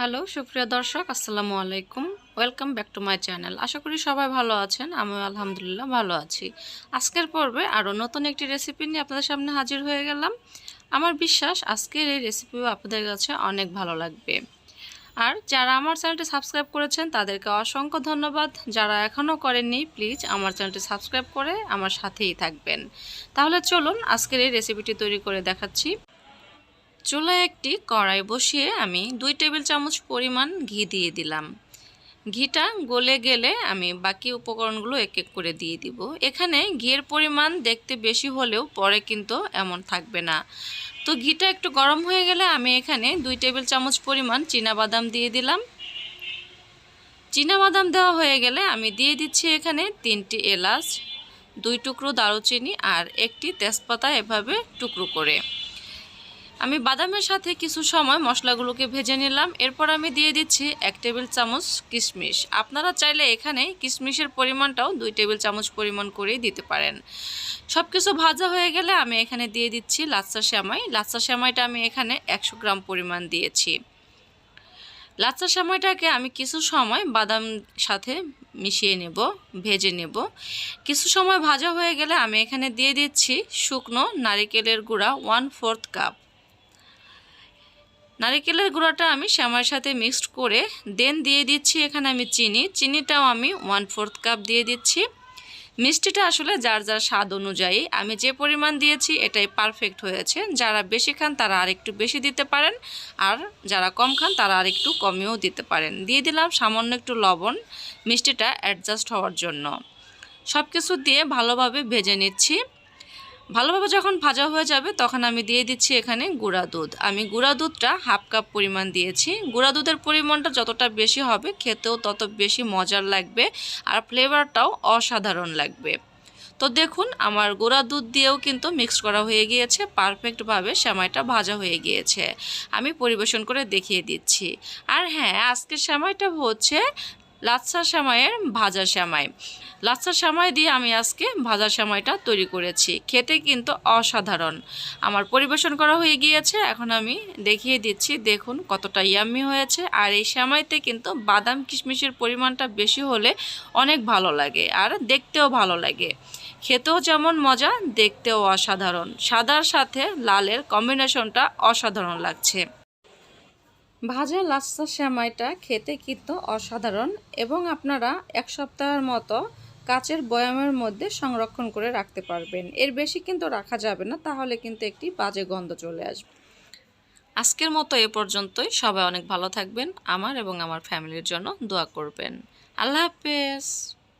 Hello সুপ্রিয় দর্শক, আসসালামু আলাইকুম। Welcome back to my channel আশা করি সবাই ভালো আছেন, আমিও আলহামদুলিল্লাহ ভালো আছি। আজকের পর্বে আরও নতুন একটি রেসিপি নিয়ে আপনাদের সামনে হাজির হয়ে গেলাম। আমার বিশ্বাস, আজকের এই রেসিপিও আপনাদের কাছে অনেক ভালো লাগবে। আর যারা আমার চ্যানেলটি সাবস্ক্রাইব করেছেন, তাদেরকে অসংখ্য ধন্যবাদ। যারা এখনও করেননি, প্লিজ আমার চ্যানেলটি সাবস্ক্রাইব করে আমার সাথেই থাকবেন। তাহলে চলুন আজকের এই রেসিপিটি তৈরি করে দেখাচ্ছি। চুলায় একটি কড়াই বসিয়ে আমি দুই টেবিল চামচ পরিমাণ ঘি দিয়ে দিলাম। ঘিটা গলে গেলে আমি বাকি উপকরণগুলো এক এক করে দিয়ে দিব। এখানে ঘিয়ের পরিমাণ দেখতে বেশি হলেও পরে কিন্তু এমন থাকবে না। তো ঘিটা একটু গরম হয়ে গেলে আমি এখানে দুই টেবিল চামচ পরিমাণ বাদাম দিয়ে দিলাম। বাদাম দেওয়া হয়ে গেলে আমি দিয়ে দিচ্ছি এখানে তিনটি এলাচ, দুই টুকরো দারুচিনি আর একটি তেজপাতা এভাবে টুকরো করে। আমি বাদামের সাথে কিছু সময় মশলাগুলোকে ভেজে নিলাম। এরপর আমি দিয়ে দিচ্ছি এক টেবিল চামচ কিশমিশ। আপনারা চাইলে এখানে কিশমিশের পরিমাণটাও দুই টেবিল চামচ পরিমাণ করেই দিতে পারেন। সব কিছু ভাজা হয়ে গেলে আমি এখানে দিয়ে দিচ্ছি লাচ্চা শ্যামাই লাচ্চা শ্যামাইটা আমি এখানে একশো গ্রাম পরিমাণ দিয়েছি। লাচ্চা শ্যামাইটাকে আমি কিছু সময় বাদাম সাথে মিশিয়ে নেব, ভেজে নেব। কিছু সময় ভাজা হয়ে গেলে আমি এখানে দিয়ে দিচ্ছি শুকনো নারিকেলের গুঁড়া ওয়ান ফোর্থ কাপ। নারিকেলের গুঁড়াটা আমি শ্যামার সাথে মিক্সড করে দেন দিয়ে দিচ্ছি এখানে আমি চিনি। চিনিটাও আমি ওয়ান ফোর্থ কাপ দিয়ে দিচ্ছি। মিষ্টিটা আসলে যার যার স্বাদ অনুযায়ী। আমি যে পরিমাণ দিয়েছি, এটাই পারফেক্ট হয়েছে। যারা বেশি খান, তারা আরেকটু বেশি দিতে পারেন। আর যারা কম খান, তারা আরেকটু কমেও দিতে পারেন। দিয়ে দিলাম সামান্য একটু লবণ। মিষ্টিটা অ্যাডজাস্ট হওয়ার জন্য। সব কিছু দিয়ে ভালোভাবে ভেজে নিচ্ছি। ভালোভাবে যখন ভাজা হয়ে যাবে, তখন আমি দিয়ে দিচ্ছি এখানে গুঁড়া দুধ। আমি গুঁড়া দুধটা হাফ কাপ পরিমাণ দিয়েছি। গুঁড়া দুধের পরিমাণটা যতটা বেশি হবে, খেতেও তত বেশি মজার লাগবে আর ফ্লেভারটাও অসাধারণ লাগবে। তো দেখুন, আমার গুঁড়া দুধ দিয়েও কিন্তু মিক্সড করা হয়ে গিয়েছে, পারফেক্টভাবে সেমাইটা ভাজা হয়ে গিয়েছে। আমি পরিবেশন করে দেখিয়ে দিচ্ছি। আর হ্যাঁ আজকের সেমাইটা হচ্ছে লাচ্ছা সেমাইয়ের ভাজা সেমাই লাচ্ছা সেমাই দিয়ে আমি আজকে ভাজা সেমাইটা তৈরি করেছি। খেতে কিন্তু অসাধারণ। আমার পরিবেশন করা হয়ে গিয়েছে। এখন আমি দেখিয়ে দিচ্ছি, দেখুন কতটা ইয়াম্মি হয়েছে। আর এই সেমাইতে কিন্তু বাদাম কিশমিশের পরিমাণটা বেশি হলে অনেক ভালো লাগে আর দেখতেও ভালো লাগে। খেতেও যেমন মজা, দেখতেও অসাধারণ। সাদার সাথে লালের কম্বিনেশনটা অসাধারণ লাগছে। ভাজা লাচ্ছা সেমাইটা খেতে কিন্তু অসাধারণ এবং আপনারা এক সপ্তাহের মতো কাচের বয়ামের মধ্যে সংরক্ষণ করে রাখতে পারবেন। এর বেশি কিন্তু রাখা যাবে না, তাহলে কিন্তু একটি বাজে গন্ধ চলে আসবে। আজকের মতো এ পর্যন্তই। সবাই অনেক ভালো থাকবেন। আমার এবং আমার ফ্যামিলির জন্য দোয়া করবেন। আল্লাহ হাফেজ।